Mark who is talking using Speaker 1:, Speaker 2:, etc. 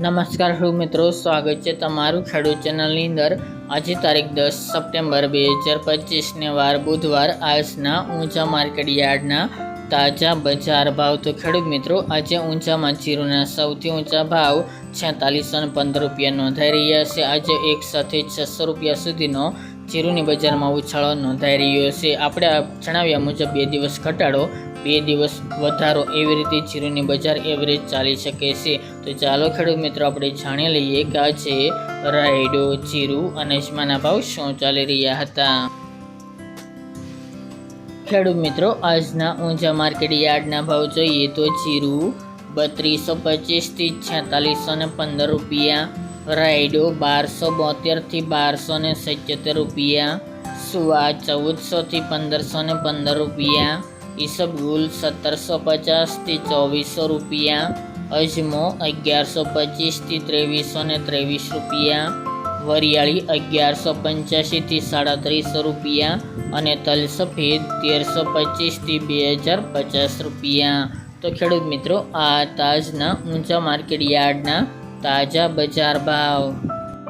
Speaker 1: નમસ્કાર હું મિત્રો, સ્વાગત છે તમારું ખેડૂત ચેનલની અંદર. આજે તારીખ દસ સપ્ટેમ્બર બે હજાર પચીસને વાર બુધવાર આજના ઊંચા માર્કેટ યાર્ડના તાજા બજાર ભાવ. તો ખેડૂત મિત્રો, આજે ઊંચામાં જીરુના સૌથી ઊંચા ભાવ છેતાલીસો ને પંદર રૂપિયા નોંધાઈ રહ્યા છે. આજે એક સાથે છસો રૂપિયા સુધીનો જીરુની બજારમાં ઉછાળો નોંધાઈ રહ્યો છે. આપણે જણાવ્યા મુજબ બે દિવસ ઘટાડો, બે દિવસ વધારો એવી રીતે જીરુની બજાર એવરેજ ચાલી શકે છે. તો ચાલો ખેડૂત મિત્રો, આપણે જાણી લઈએ કે આજે રાયડો જીરું અને અજમાના ભાવ શું ચાલી રહ્યા હતા. ખેડૂત મિત્રો, આજના ઊંચા માર્કેટ યાર્ડના ભાવ જોઈએ તો જીરું બત્રીસો પચીસથી છેતાલીસો ને પંદર રૂપિયા રાયડો બારસો બોતેરથી બારસો ને સિત્યોતેર રૂપિયા, સુવા ચૌદસોથી પંદરસો ને પંદર રૂપિયા ઈસબગુલ સત્તરસો પચાસથી ચોવીસો રૂપિયા, અજમો અગિયારસો પચીસથી ત્રેવીસો ને ત્રેવીસ રૂપિયા, વરિયાળી અગિયારસો પંચ્યાસીથી સાડત્રીસો રૂપિયા અને તલ સફેદ તેરસો પચીસથી બે હજાર પચાસ રૂપિયા. તો ખેડૂત મિત્રો, આ તાજના ઊંચા માર્કેટ યાર્ડના તાજા બજાર ભાવ